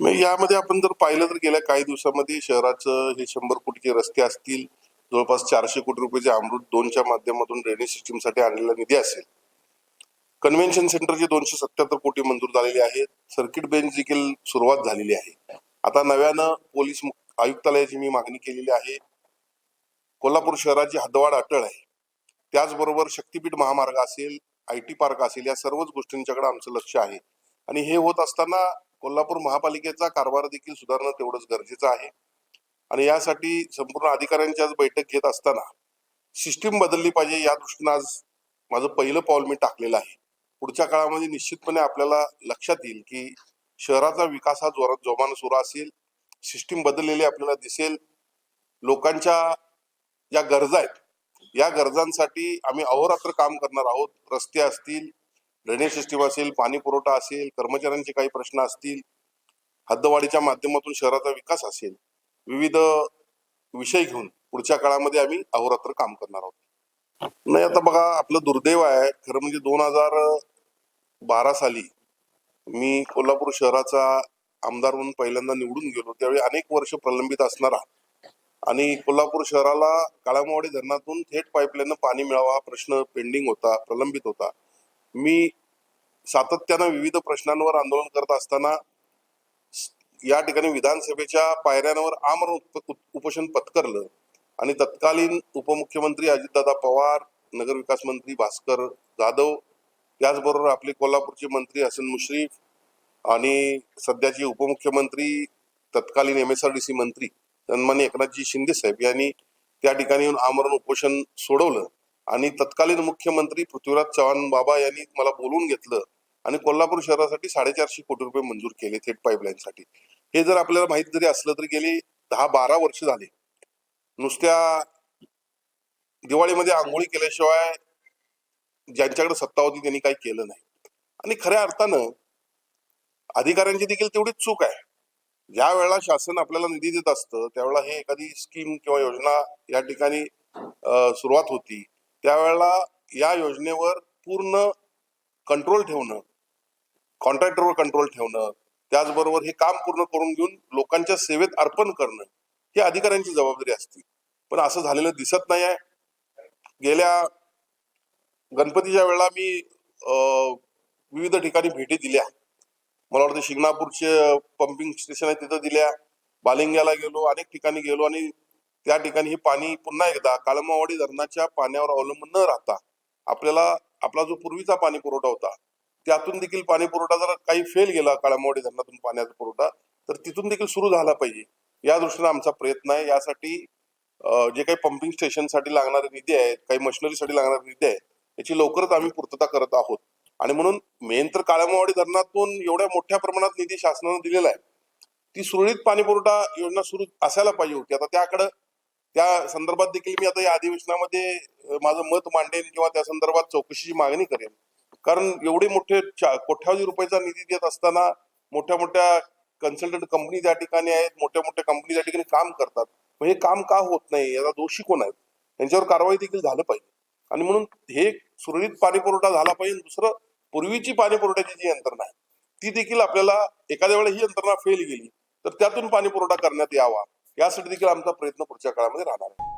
मग यामध्ये आपण जर पाहिलं तर गेल्या काही दिवसामध्ये शहराचं हे शंभर कोटीचे रस्ते असतील जवळपास चारशे कोटी रुपयाचे अमृत दोनच्या माध्यमातून ड्रेनेज सिस्टीमसाठी आणलेला निधी असेल. कन्व्हेन्शन सेंटरचे दोनशे सत्याहत्तर कोटी मंजूर झालेले आहेत. सर्किट बेंच देखील सुरुवात झालेली आहे. आता नव्यानं पोलीस आयुक्तालयाची मी मागणी केलेली आहे. कोल्हापूर शहराची हदवाड अटळ आहे. त्याचबरोबर शक्तीपीठ महामार्ग असेल आय टी पार्क असेल या सर्वच गोष्टींच्याकडे आमचं लक्ष आहे. आणि हे होत असताना कोल्हापूर महापालिकेचा कारभार देखील सुधारणं तेवढंच गरजेचं आहे. आणि यासाठी संपूर्ण अधिकाऱ्यांची आज बैठक घेत असताना सिस्टीम बदलली पाहिजे या दृष्टीनं आज माझं पहिलं पाऊल मी टाकलेलं आहे. पुढच्या काळामध्ये निश्चितपणे आपल्याला लक्षात येईल की शहराचा विकास हा जोरात जोमानं सुरू असेल सिस्टीम बदललेली आपल्याला दिसेल. लोकांच्या ज्या गरजा आहेत या गरजांसाठी आम्ही अहोरात्र काम करणार आहोत. रस्ते असतील ड्रेनेज सिस्टीम असेल पाणी पुरवठा असेल कर्मचाऱ्यांचे काही प्रश्न असतील हद्दवाढीच्या माध्यमातून शहराचा विकास असेल विविध विषय घेऊन पुढच्या काळामध्ये आम्ही अहोरात्र काम करणार आहोत. नाही आता बघा आपलं दुर्दैव आहे खरं म्हणजे दोन हजार बारा साली मी कोल्हापूर शहराचा आमदार म्हणून पहिल्यांदा निवडून गेलो त्यावेळी अनेक वर्ष प्रलंबित असणारा आणि कोल्हापूर शहराला काळामावडी धरणातून थेट पाईपलाईन पाणी मिळावा हा प्रश्न पेंडिंग होता प्रलंबित होता. मी सातत्यानं विविध प्रश्नांवर आंदोलन करत असताना या ठिकाणी विधानसभेच्या पायऱ्यांवर आमरण उपोषण पत्करलं आणि तत्कालीन उपमुख्यमंत्री अजितदादा पवार नगरविकास मंत्री भास्कर जाधव त्याचबरोबर आपले कोल्हापूरचे मंत्री हसन मुश्रीफ आणि सध्याचे उपमुख्यमंत्री तत्कालीन M S R D C मंत्री सन्मान्य एकनाथजी शिंदे साहेब यांनी त्या ठिकाणी येऊन आमरण उपोषण सोडवलं आणि तत्कालीन मुख्यमंत्री पृथ्वीराज चव्हाण बाबा यांनी मला बोलून घेतलं आणि कोल्हापूर शहरासाठी साडेचारशे कोटी रुपये मंजूर केले थेट पाईपलाईनसाठी हे जर आपल्याला माहीत जरी असलं तरी गेली दहा बारा वर्ष झाले. नुसत्या दिवाळीमध्ये आंघोळी केल्याशिवाय ज्यांच्याकडे सत्ता होती त्यांनी काही केलं नाही. आणि खऱ्या अर्थानं अधिकाऱ्यांची देखील तेवढीच चूक आहे. ज्या वेळेला शासन आपल्याला निधी देत असतं त्यावेळेला हे एखादी स्कीम किंवा योजना या ठिकाणी सुरुवात होती. त्यावेळेला या योजनेवर पूर्ण कंट्रोल ठेवणं कॉन्ट्रॅक्टरवर कंट्रोल ठेवणं त्याचबरोबर हे काम पूर्ण करून घेऊन लोकांच्या सेवेत अर्पण करणं ही अधिकाऱ्यांची जबाबदारी असते. पण असं झालेलं दिसत नाही आहे गेल्या गणपतीच्या वेळेला मी अं, विविध ठिकाणी भेटी दिल्या. मला वाटतं शिंगणापूरचे पंपिंग स्टेशन आहे तिथं दिल्या. बालिंग्याला गेलो अनेक ठिकाणी गेलो आणि त्या ठिकाणी हे पाणी पुन्हा एकदा काळमावाडी धरणाच्या पाण्यावर अवलंबून न राहता आपल्याला आपला जो पूर्वीचा पाणी पुरवठा होता त्यातून देखील पाणी पुरवठा जर काही फेल गेला काळामोडी धरणातून पाण्याचा पुरवठा तर तिथून देखील सुरू झाला पाहिजे. या दृष्टीने आमचा प्रयत्न आहे. यासाठी जे काही पंपिंग स्टेशनसाठी लागणारे निधी आहेत काही मशिनरीसाठी लागणारे निधी आहे याची लवकरच आम्ही पूर्तता करत आहोत. आणि म्हणून मेन तर काळामावाडी धरणातून एवढ्या मोठ्या प्रमाणात निधी शासनानं दिलेला आहे. ती सुरळीत पाणी पुरवठा योजना सुरू असायला पाहिजे होती. आता त्याकडं त्या संदर्भात देखील मी आता या अधिवेशनामध्ये माझं मत मांडेन किंवा त्या संदर्भात चौकशीची मागणी करेन. कारण एवढे मोठे कोट्यावधी रुपयाचा निधी देत असताना मोठ्या मोठ्या कन्सल्टंट कंपनी त्या ठिकाणी आहेत मोठ्या मोठ्या कंपनी त्या ठिकाणी काम करतात. मग हे काम का होत नाही? याचा दोषी कोण आहेत? यांच्यावर कारवाई देखील झालं पाहिजे. आणि म्हणून हे सुरळीत पाणी पुरवठा झाला पाहिजे दुसरं पूर्वीची पाणी पुरवठ्याची जी यंत्रणा आहे ती देखील आपल्याला एखाद्या वेळेला ही यंत्रणा फेल गेली तर त्यातून पाणी पुरवठा करण्यात यावा. यासाठी देखील आमचा प्रयत्न पुढच्या काळामध्ये राहणार आहे.